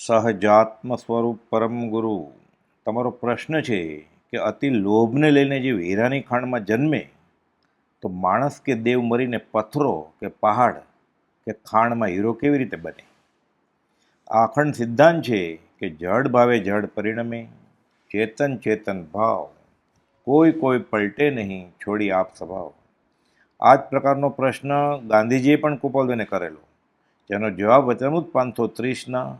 સહજાત્મ સ્વરૂપ પરમ ગુરુ, તમારો પ્રશ્ન છે કે અતિ લોભને લઈને જે વેરાની ખાણમાં જન્મે, તો માણસ કે દેવ મરીને પથ્થરો કે પહાડ કે ખાણમાં હીરો કેવી રીતે બને? આ અખંડ સિદ્ધાંત છે કે જડ ભાવે જડ પરિણમે, ચેતન ચેતન ભાવ, કોઈ કોઈ પલટે નહીં, છોડી આપ સ્વભાવ. આ જ પ્રકારનો પ્રશ્ન ગાંધીજીએ પણ કુપોલદેને કરેલો. જેનો જવાબ વચનમૂત પાંચસો ત્રીસના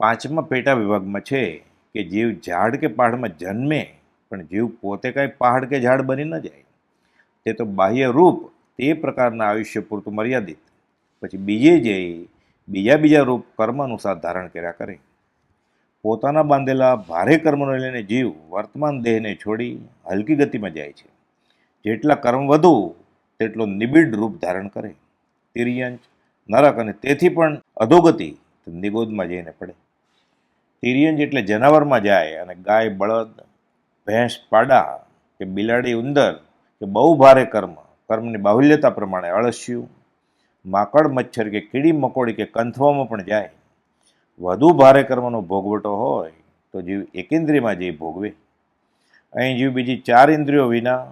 પાંચમા પેટા વિભાગમાં છે કે જીવ ઝાડ કે પહાડમાં જન્મે, પણ જીવ પોતે કાંઈ પહાડ કે ઝાડ બની ન જાય. તે તો બાહ્ય રૂપ તે પ્રકારના આયુષ્ય પૂરતું મર્યાદિત. પછી બીજે જે બીજા બીજા રૂપ કર્મ અનુસાર ધારણ કર્યા કરે. પોતાના બાંધેલા ભારે કર્મને લઈને જીવ વર્તમાન દેહને છોડી હલકી ગતિમાં જાય છે. જેટલા કર્મ વધુ, તેટલો નિબિડ રૂપ ધારણ કરે. તિર્યંચ, નરક અને તેથી પણ અધોગતિ નિગોદમાં જઈને પડે. તિર્યંજ એટલે જનાવરમાં જાય અને ગાય, બળદ, ભેંસ, પાડા કે બિલાડી ઉંદર કે બહુ ભારે કર્મ, કર્મની બાહુલ્યતા પ્રમાણે અળસિયું. માકડ, મચ્છર કે કીડી, મકોડી કે કંથવામાં પણ જાય. વધુ ભારે કર્મનો ભોગવટો હોય તો જીવ એકેન્દ્રિયમાં જઈ ભોગવે. અહીં જીવ બીજી ચાર ઇન્દ્રિયો વિના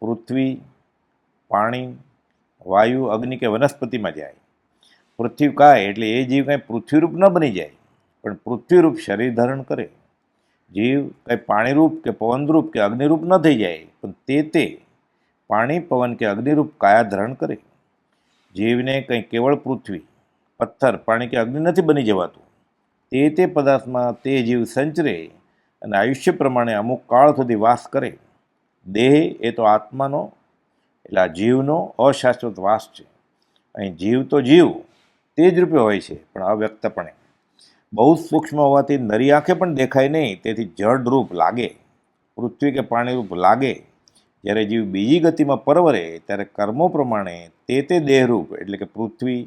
પૃથ્વી, પાણી, વાયુ, અગ્નિ કે વનસ્પતિમાં જાય. પૃથ્વી કાય એટલે એ જીવ કાંઈ પૃથ્વીરૂપ ન બની જાય. પણ પૃથ્વીરૂપ શરીર ધારણ કરે. જીવ કંઈ પાણીરૂપ કે પવનરૂપ કે અગ્નિરૂપ ન થઈ જાય, પણ તે તે પાણી, પવન કે અગ્નિરૂપ કાયા ધારણ કરે. જીવને કંઈ કેવળ પૃથ્વી, પથ્થર, પાણી કે અગ્નિ નથી બની જવાતું. તે તે પદાર્થમાં તે જીવ સંચરે અને આયુષ્ય પ્રમાણે અમુક કાળ સુધી વાસ કરે. દેહ એ તો આત્માનો, એટલે આ જીવનો અશાશ્વત વાસ છે. અહીં જીવ તો જીવ, તે જ રૂપે હોય છે, પણ અવ્યક્તપણે. બહુ સૂક્ષ્મ હોવાથી નરી આંખે પણ દેખાય નહીં, તેથી જળરૂપ લાગે. પૃથ્વી કે પાણી રૂપ લાગે. જ્યારે જીવ બીજી ગતિમાં પરવરે, ત્યારે કર્મો પ્રમાણે તે તે દેહરૂપ, એટલે કે પૃથ્વી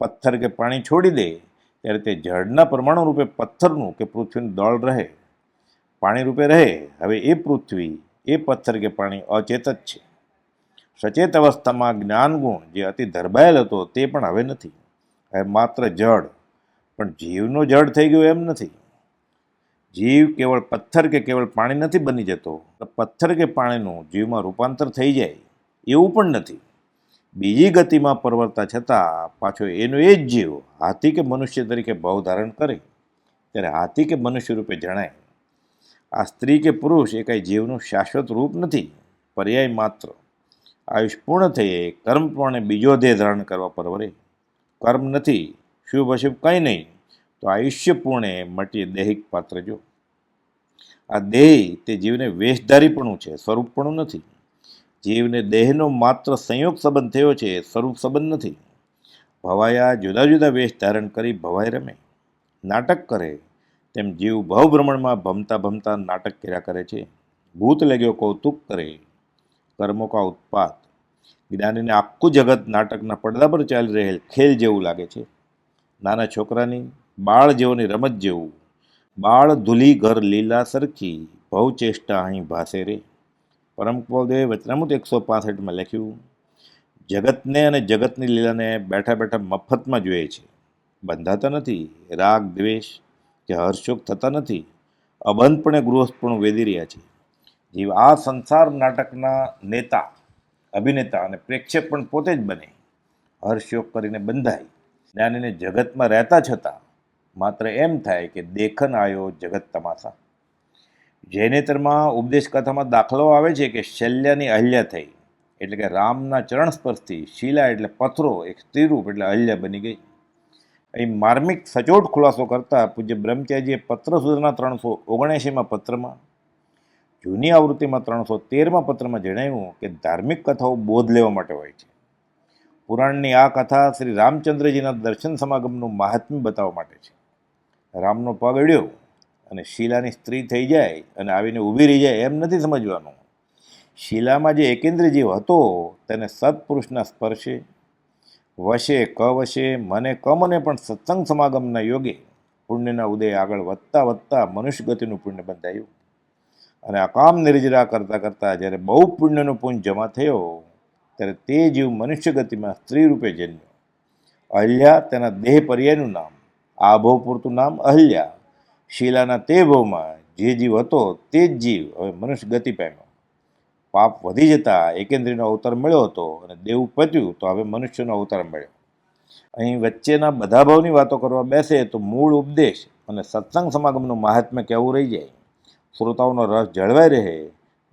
પથ્થર કે પાણી છોડી દે, ત્યારે તે જળના પરમાણુ રૂપે પથ્થરનું કે પૃથ્વીનું દળ રહે. પાણી રૂપે રહે. હવે એ પૃથ્વી, એ પથ્થર કે પાણી અચેત જ છે. સચેત અવસ્થામાં જ્ઞાન ગુણ જે અતિ ધરબાયેલ હતો, તે પણ હવે નથી. હવે માત્ર જડ પણ જીવનો જડ થઈ ગયો એમ નથી. જીવ કેવળ પથ્થર કે કેવળ પાણી નથી બની જતો. પથ્થર કે પાણીનું જીવમાં રૂપાંતર થઈ જાય એવું પણ નથી. બીજી ગતિમાં પરવર્તા છતાં પાછો એનો એ જ જીવ હાથી કે મનુષ્ય તરીકે ભાવ ધારણ કરે. ત્યારે હાથી કે મનુષ્ય રૂપે જણાય, આ સ્ત્રી કે પુરુષ એ કાંઈ જીવનું શાશ્વત રૂપ નથી. પર્યાય માત્ર. આયુષ પૂર્ણ થઈએ કર્મ બીજો ધ્યેય ધારણ કરવા પરવરે. કર્મ નથી શુભ અશુભ કંઈ નહીં. તો આયુષ્ય પૂર્ણે મટી દૈહિક પાત્ર જો આ દેહ તે જીવને વેશધારીપણું છે, સ્વરૂપપણું નથી. જીવને દેહનો માત્ર સંયોગ સંબંધ થયો છે, સ્વરૂપ સંબંધ નથી. ભવાયા જુદા જુદા વેશ ધારણ કરી ભવાઈ રમે. નાટક કરે, તેમ જીવ ભવભ્રમણમાં ભમતા ભમતા નાટક કર્યા કરે છે. ભૂત લગ્યો કૌતુક કરે. કર્મો કા ઉત્પાત. જ્ઞાનીને આખું જગત નાટકના પડદા પર ચાલી રહેલ ખેલ જેવું લાગે છે. નાના છોકરાની બાળ જેવોની રમત જેવું, બાળ ધૂલી ઘર લીલા સરખી, ભવ ચેષ્ટા અહીં ભાસે રે. પરમ વચનામૃત એકસો પાસઠમાં લખ્યું, જગતને અને જગતની લીલાને બેઠા બેઠા મફતમાં જોઈએ છે. બંધાતા નથી, રાગ, દ્વેષ કે હર્ષોક થતા નથી અબંધપણે ગૃહસ્થપણું વેદી રહ્યા છે. જીવ આ સંસાર નાટકના નેતા, અભિનેતા અને પ્રેક્ષક પણ પોતે જ બને. હર્ષયોગ કરીને બંધાય. જ્ઞાનીને જગતમાં રહેતા છતાં માત્ર એમ થાય કે દેખન આયો જગત તમાશા જૈનેતરમાં ઉપદેશ કથામાં દાખલો આવે છે કે શલ્યાની અહલ્યા થઈ. એટલે કે રામના ચરણ સ્પર્શથી શીલા એટલે પથરો એક સ્ત્રીરૂપ એટલે અહલ્યા બની ગઈ. અહીં માર્મિક સચોટ ખુલાસો કરતા પૂજ્ય બ્રહ્મચારીજીએ પત્ર સુધીના ત્રણસો ઓગણએંશીમાં પત્રમાં, જૂની આવૃત્તિમાં ત્રણસો તેરમાં પત્રમાં જણાવ્યું કે ધાર્મિક કથાઓ બોધ લેવા માટે હોય છે. પુરાણની આ કથા શ્રી રામચંદ્રજીના દર્શન સમાગમનું મહાત્મ્ય બતાવવા માટે છે. રામનો પગ અડ્યો અને શીલાની સ્ત્રી થઈ જાય અને આવીને ઊભી રહી જાય એમ નથી સમજવાનું. શીલામાં જે એકેન્દ્રજીવ હતો તેને સત્પુરુષના સ્પર્શે, વશે કવશે, મને કમને પણ સત્સંગ સમાગમના યોગે પુણ્યના ઉદય આગળ વધતા વધતા મનુષ્ય ગતિનું પુણ્ય બંધાયું. અને આ કામ નિર્જરા કરતાં કરતાં જ્યારે બહુ પુણ્યનો પુંજ જમા થયો ત્યારે તે જીવ મનુષ્ય ગતિમાં સ્ત્રી રૂપે જન્મ્યો. અહલ્યા તેના દેહ પર્યાયનું નામ આ ભવ પૂરતું નામ અહલ્યા શીલાના તે ભવમાં જે જીવ હતો તે જ જીવ હવે મનુષ્ય ગતિ પામ્યો. પાપ વધી જતા એકેન્દ્રીનો અવતાર મળ્યો હતો અને દેવ પત્યું તો હવે મનુષ્યનો અવતાર મળ્યો. અહીં વચ્ચેના બધા ભાવની વાતો કરવા બેસે તો મૂળ ઉપદેશ અને સત્સંગ સમાગમનું મહાત્મ્ય કેવું રહી જાય? શ્રોતાઓનો રસ જળવાઈ રહે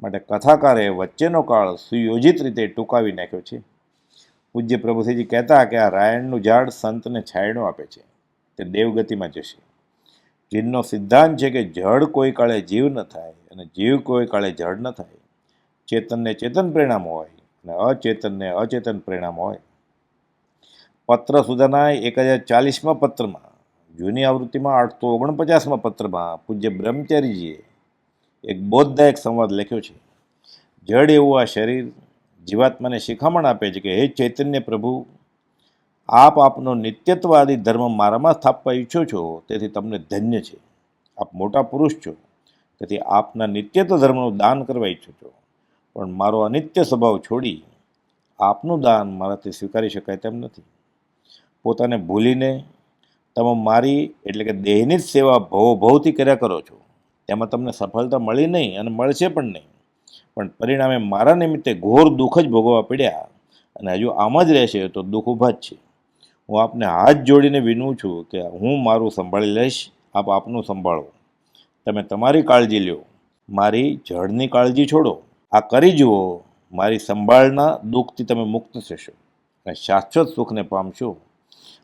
માટે કથાકારે વચ્ચેનો કાળ સુયોજિત રીતે ટૂંકાવી નાખ્યો છે. પૂજ્ય પ્રભુસિંહજી કહેતા કે આ રાયણનું ઝાડ સંતને છાયડો આપે છે. તે દેવગતિમાં જશે. જીનનો સિદ્ધાંત છે કે જળ કોઈ કાળે જીવ ન થાય અને જીવ કોઈ કાળે જળ ન થાય. ચેતનને ચેતન પરિણામ હોય અને અચેતનને અચેતન પરિણામ હોય. પત્ર સુધાના એક હજાર ચાલીસમાં પત્રમાં, જૂની આવૃત્તિમાં આઠસો ઓગણપચાસમાં પત્રમાં પૂજ્ય બ્રહ્મચારીજીએ એક બોધદાયક સંવાદ લખ્યો છે. જડ એવું આ શરીર જીવાત્માને શિખામણ આપે છે કે, હે ચૈતન્ય પ્રભુ, આપ આપનો નિત્યત્વવાદી ધર્મ મારામાં સ્થાપવા ઈચ્છો છો, તેથી તમને ધન્ય છે. આપ મોટા પુરુષ છો, તેથી આપના નિત્યત્વ ધર્મનું દાન કરવા ઈચ્છો છો. પણ મારો અનિત્ય સ્વભાવ છોડી આપનું દાન મારાથી સ્વીકારી શકાય તેમ નથી. પોતાને ભૂલીને તમે મારી, એટલે કે દેહની જ સેવા ભવો ભવથી કર્યા કરો છો. તેમાં તમને સફળતા મળી નહીં અને મળશે પણ નહીં. પણ પરિણામે મારા નિમિત્તે ઘોર દુઃખ જ ભોગવવા પડ્યા અને હજુ આમ જ રહેશે તો દુઃખ ઊભા જ છે. હું આપને હાથ જોડીને વિનવું છું કે હું મારું સંભાળી લઈશ, આપ આપનું સંભાળો. તમે તમારી કાળજી લ્યો. મારી જળની કાળજી છોડો. આ કરી જુઓ, મારી સંભાળના દુઃખથી તમે મુક્ત થશો અને શાશ્વત સુખને પામશો.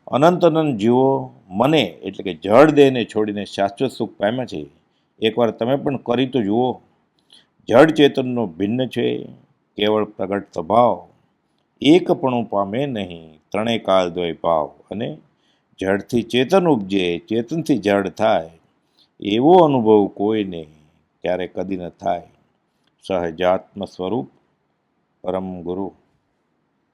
અનંત અનંત જીવો મને એટલે કે જળ દેહને છોડીને શાશ્વત સુખ પામ્યા છે. એકવાર તમે પણ કરી તો જુઓ. જડ ચેતનનો ભિન્ન છે, કેવળ પ્રગટ સ્વભાવ. એકપણું પામે નહીં, ત્રણેય કાળ દ્વય ભાવ. અને જડથી ચેતન ઉપજે, ચેતનથી જડ થાય. એવો અનુભવ કોઈને ક્યારે કદી ન થાય. સહજાત્મ સ્વરૂપ પરમ ગુરુ.